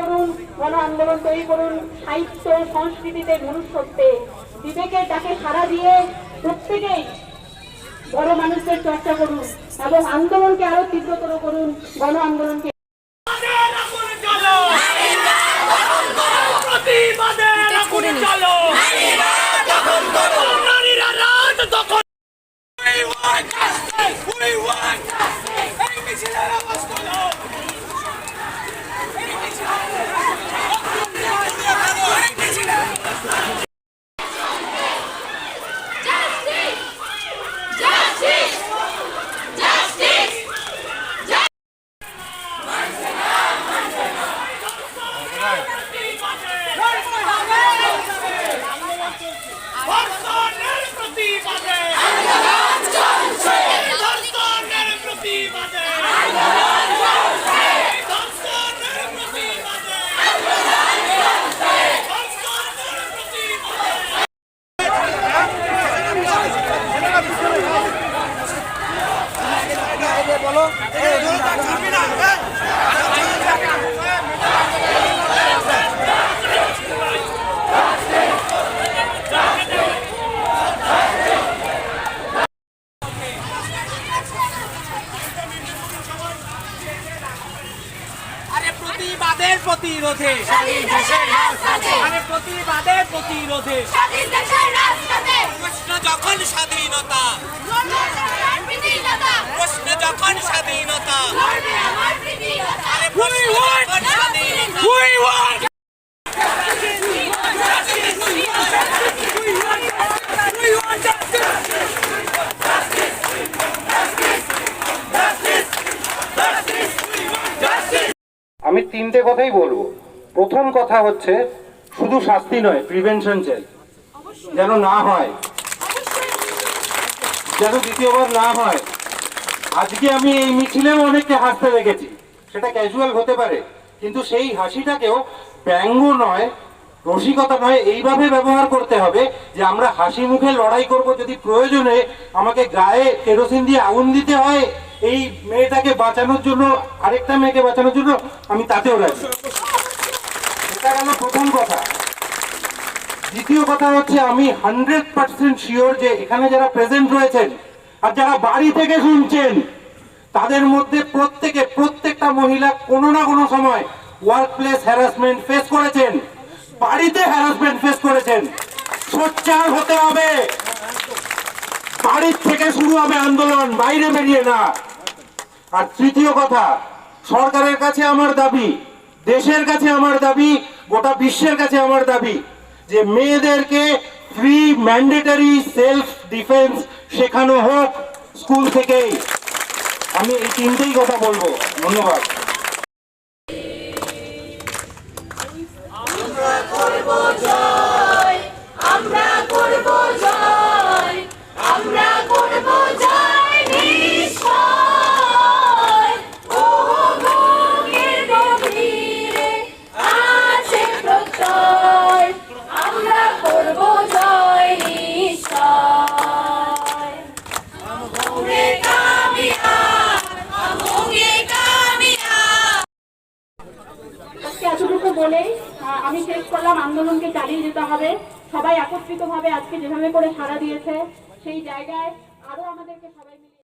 করুন গণ আন্দোলন তৈরি করুন সাহিত্য সংস্কৃতিতে মনুষ্যত্বে। বিবেকের ডাকে সাড়া দিয়ে প্রত্যেকেই বড় মানুষদের চর্চা করুন এবং আন্দোলনকে আরও তীব্রতর করুন গণ আন্দোলনকে। We want justice! We want প্রতিবাদের প্রতিরোধে। আরে প্রতিবাদের প্রতিরোধে। রাস্তাতে প্রশ্ন যখন স্বাধীনতা। প্রতিরোধা প্রশ্ন যখন স্বাধীনতা। আরে প্রশ্ন যখন স্বাধীনতা। আমি তিনটে কথাই বলব। প্রথম কথা হচ্ছে, শুধু শাস্তি নয় প্রিভেনশন চাই। যেন না হয়। যেন দ্বিতীয়বার না হয়। আজকে আমি এই মিছিলেও অনেককে হাসতে দেখেছি। সেটা ক্যাজুয়াল হতে পারে, কিন্তু সেই হাসিটাকেও ব্যঙ্গ নয়, রসিকতা নয়, এইভাবে ব্যবহার করতে হবে যে আমরা হাসি মুখে লড়াই করব। যদি প্রয়োজনে আমাকে গায়ে কেরোসিন দিয়ে আগুন দিতে হয় এই মেয়েটাকে বাঁচানোর জন্য, আরেকটা মেয়েকে বাঁচানোর জন্য আমি তাতেও রাজি। এটা গেল প্রথম কথা। দ্বিতীয় কথা হচ্ছে, আমি হান্ড্রেড পার্সেন্ট শিওর যে এখানে যারা প্রেজেন্ট রয়েছেন আর যারা বাড়ি থেকে শুনছেন, তাদের মধ্যে প্রত্যেকে, প্রত্যেকটা মহিলা কোনো না কোনো সময় ওয়ার্ক প্লেস হ্যারাসমেন্ট ফেস করেছেন, বাড়িতে হ্যারাসমেন্ট ফেস করেছেন। সোচ্চার হতে হবে। বাড়ির থেকে শুরু হবে আন্দোলন, বাইরে বেরিয়ে না। আর তৃতীয় কথা, সরকারের কাছে আমার দাবি, দেশের কাছে আমার দাবি, গোটা বিশ্বের কাছে আমার দাবি, যে মেয়েদেরকে ফ্রি ম্যান্ডেটরি সেলফ ডিফেন্স শেখানো হোক স্কুল থেকেই। আমি এই তিনটেই কথা বলব। ধন্যবাদ। করলাম, আন্দোলনকে চালিয়ে যেতে হবে। সবাই একত্রিতভাবে আজকে যেভাবে করে সাড়া দিয়েছে, সেই জায়গায় আরও আমাদেরকে সবাই